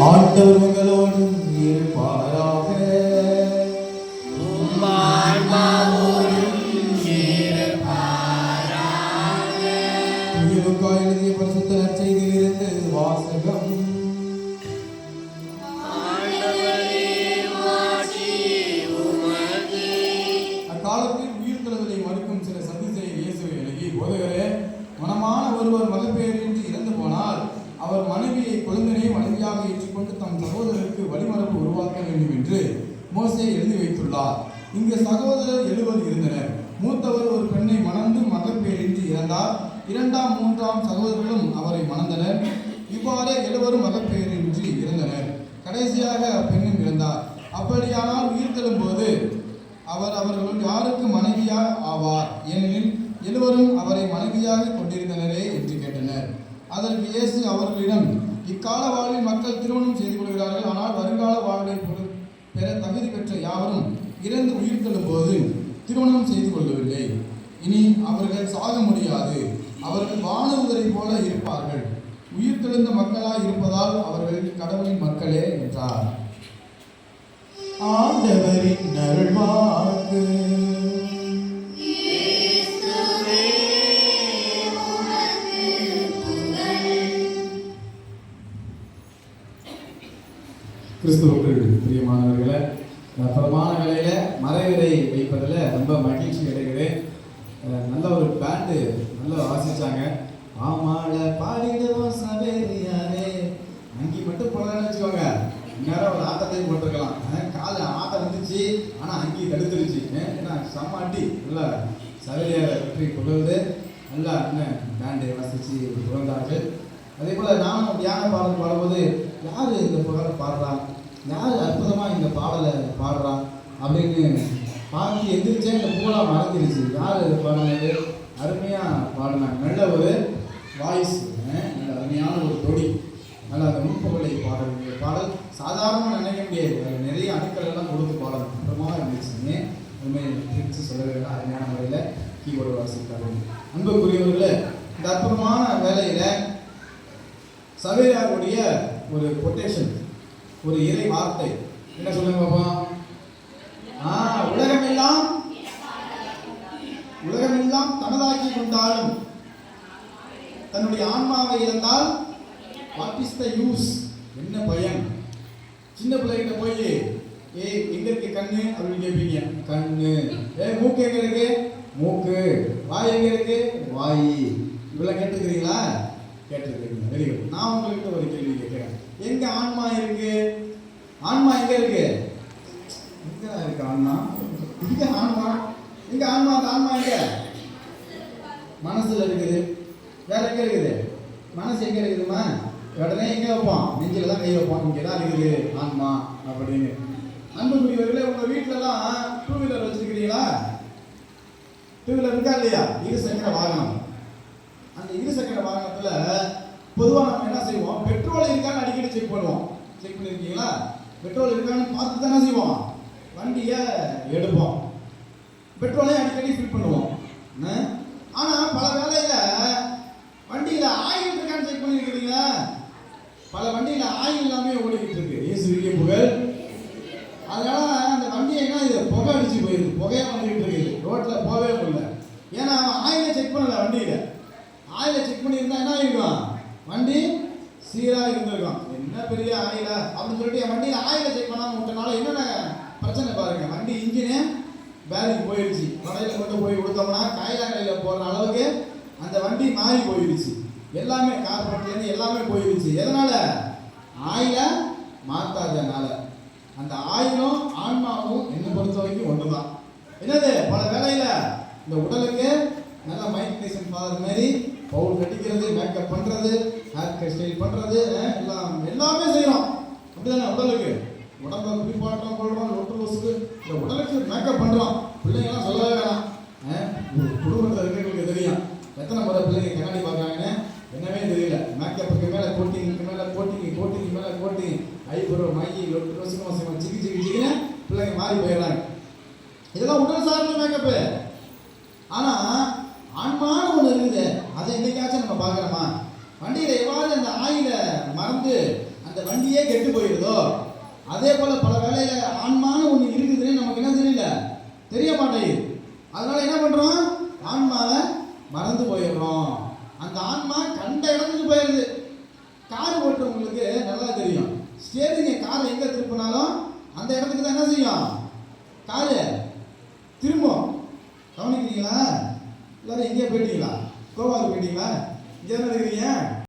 ஆண்டவர் உங்களோடு இருப்பாராக. எழுதிய பரிசுத்த நற்செய்தியிலிருந்து வாசகம் என்று மோசே எழுதி வைத்துள்ளார். இங்கு சகோதரர் எழுவர் இருந்தனர். மூத்தவர் ஒரு பெண்ணை மணந்து மகப்பேறின்றி இறந்தார். இரண்டாம் மூன்றாம் சகோதரர்களும் அவரை மணந்தனர். இவ்வாறே எழுவரும் மகப்பேறின்றி இருந்தனர் கடைசியாக அப்பெண்ணும் இறந்தார். அப்படியானால் உயிர் தழும்போது அவர் அவர்கள் யாருக்கு மனைவியா ஆவார்? ஏனெனில் எழுவரும் அவரை மனைவியாக கொண்டிருந்தனரே என்று கேட்டனர். அதற்கு இயேசு அவர்களிடம் இக்கால வாழ்வில் மக்கள் திருமணம் செய்து கொள்கிறார்கள் ஆனால் இறந்து உயிர் தள்ளும்போது திருமணம் செய்து கொள்ளவில்லை. இனி அவர்கள் சாக முடியாது. அவர்கள் வானவரை போல இருப்பார்கள். உயிர் தெழுந்த மக்களாக இருப்பதால் அவர்கள் கடவுளின் மக்களே என்றார். ஆண்டவரின் அருள்வாக்கு. கிறிஸ்துவர்கள் பிரியமானவர்களை பிரபலமான வேலையில் வேலையில மறைவிரை வைப்பதில் ரொம்ப மகிழ்ச்சி அடைகிறேன். நல்ல ஒரு பேண்டு நல்லா வாசிச்சாங்க. ஆமால பாடிடுவோம் சவேரியாரே அங்கி மட்டும் போடலாம்னு வச்சுக்கோங்க. இந்நேரம் ஒரு ஆட்டத்தையும் போட்டிருக்கலாம். கால ஆட்டம் வந்துச்சு ஆனால் அங்கி தடுத்துருச்சு. அஹ் ஏன்னா சம்மாட்டி நல்லா சவேரியாரை வெற்றி கொள்வது. நல்லா என்ன பேண்டை வாசிச்சு புகழ்ந்தார்கள். அதே போல் நானும் தியான பாடல் பாடும்போது யார் இந்த புகழை பாடுறா? யார் அற்புதமாக இந்த பாடலை பாடுறா அப்படின்னு பார்த்து எந்திரிச்சே இந்த புகழா மறந்துருச்சு யார் பாடினது? அருமையாக பாடினாங்க. நல்ல ஒரு வாய்ஸ் நல்ல அருமையான ஒரு தொடி. நல்ல அந்த முன்பகுலை பாடல் பாடல் சாதாரணமாக நினைக்க முடியாது. நிறைய அணுக்கள் எல்லாம் கொடுத்து பாடல். அப்புறமா இருந்துச்சுன்னு உண்மை பிரித்து சொல்லவே வேண்டாம். அருமையான முறையில் கீபோர்டு வாசித்தார்கள் அன்புக்குரியவர்களே இந்த அற்புதமான வேலையில் சவேராவுடைய ஒரு கொட்டேஷன் ஒரு இறை வார்த்தை என்ன சொல்லுங்க பாப்போம் ஆ உலகமெல்லாம் உலகமெல்லாம் தனதாக்கி கொண்டாலும் தன்னுடைய ஆன்மாவை இழந்தால் வாட் இஸ் த யூஸ் என்ன பயன்? சின்ன பிள்ளைகிட்ட போய் ஏ எங்க இருக்கு கண்ணு? அப்படின்னு கேட்பீங்க கண்ணு. ஏ மூக்கு எங்க இருக்கு? மூக்கு. வாய் எங்க இருக்கு? வாய். இவ்வளவு கேட்டுக்கிறீங்களா கேட்டிருக்கீங்க வெரி குட். நான் உங்கள்கிட்ட ஒரு கேள்வி கேட்கிறேன். எங்க ஆன்மா இருக்கு? ஆன்மா எங்க இருக்கு? எங்க இருக்கு ஆன்மா? எங்க ஆன்மா. எங்க ஆன்மா அந்த ஆன்மா எங்க? மனசுல இருக்குது. வேற எங்க இருக்குது? மனசு எங்க இருக்குதுமா உடனே எங்க வைப்போம்? நெஞ்சில தான் கை வைப்போம். இங்கே தான் இருக்குது ஆன்மா அப்படின்னு. அன்புக்குரியவர்களே உங்க வீட்டுல எல்லாம் டூ வீலர் வச்சிருக்கிறீங்களா? டூ வீலர் இருக்கா இல்லையா? இரு சக்கர வாகனம். அந்த இரு சக்கர வாகனத்துல பொதுவாக நம்ம என்ன செய்வோம்? பெட்ரோல் இருக்கான்னு அடிக்கடி செக் பண்ணுவோம். செக் பண்ணிருக்கீங்களா? பெட்ரோல் இருக்கான்னு பார்த்து தானே செய்வோம் வண்டியை எடுப்போம். பெட்ரோலையும் அடிக்கடி ஃபில் பண்ணுவோம். ஆனால் பல வேலையில் வண்டியில் ஆயில் இருக்கான்னு செக் பண்ணிருக்கீங்களா பல வண்டியில் ஆயில் இல்லாம ஓடிக்கிட்டு இருக்கு. இயேசுவிய புகழ் அதனால அந்த வண்டி என்ன இது புகை அடிச்சு போயிருக்கு புகையாக வந்துக்கிட்டு இருக்குது ரோட்டில் போகவே முடியல. ஏன்னா அவன் ஆயிலை செக் பண்ணல வண்டியில். ஆயிலை செக் பண்ணியிருந்தா என்ன ஆகிருக்கும் வண்டி சீராக இருந்திருக்கும். என்ன பெரிய ஆயிலா? அப்படின்னு சொல்லிட்டு என் வண்டியில் ஆயில செக் பண்ணாமல் விட்டனால என்னென்ன பிரச்சனை பாருங்க. வண்டி இன்ஜினு வேலைக்கு போயிடுச்சு. கடையில் கொண்டு போய் கொடுத்தோம்னா காயிலா கடையில் அளவுக்கு அந்த வண்டி மாறி போயிடுச்சு. எல்லாமே கார்பெட்லேருந்து எல்லாமே போயிடுச்சு. எதனால? ஆயிலை மாத்தாதனால அந்த ஆயிலும் ஆன்மாவும் என்னை பொறுத்த வரைக்கும் ஒன்று தான் என்னது? பல வேலையில் இந்த உடலுக்கு நல்ல மைண்ட் டைசன் ஃபாதர் மாதிரி பவுல் கட்டிக்கிறது மேக்கப் பண்ணுறது ஹேர் ஸ்டைல் பண்ணுறது எல்லாம் எல்லாமே செய்யறோம். அப்படிதானே உடலுக்கு? உடம்பை குளிப்பாட்டம் கொள்றோம் ஒட்டு ஒசுக்கு இந்த உடலுக்கு மேக்கப் பண்ணுறோம் பிள்ளைங்களாம் சொல்லவே வேணாம். ஒரு குடும்பத்தில் இருக்கிறவங்களுக்கு தெரியும். எத்தனை முறை பிள்ளைங்க கண்ணாடி பார்க்குறாங்கன்னு? என்னவே தெரியல. மேக்கப்புக்கு மேலே கோட்டிங்க்கு மேலே கோட்டிங் கோட்டிங்க மேலே கோட்டிங் ஐப்ரோ மை லொட்டு லொசுக்கு மசம் சிக்கி சிக்கி சிக்கின்னு பிள்ளைங்க மாறி போயிடுறாங்க. இதெல்லாம் உடல் சார்ந்த மேக்கப்பு ஆனால் ஆன்மான ஒன்று இருக்குது. அதை என்னைக்காச்சும் நம்ம பார்க்கறோமா வண்டியில எவ்வாறு அந்த ஆயில மறந்து அந்த வண்டியே கெட்டு போயிருதோ அதே போல பல வேலையில ஆன்மான்னு ஒன்று இருக்குதுன்னு நமக்கு என்ன தெரியல? தெரிய மாட்டேங்குது. அதனால என்ன பண்றோம்? ஆன்மாவை மறந்து போயிடுறோம். அந்த ஆன்மா கண்ட இடத்துக்கு போயிருது. கார் ஓட்டுறவங்களுக்கு நல்லா தெரியும். ஸ்டேரிங்க கார் எங்க திருப்பினாலும் அந்த இடத்துக்கு தான் என்ன செய்யும்? காரு. கோவாக்கு போயிட்டீங்களா? இங்கே இருக்கிறீங்க?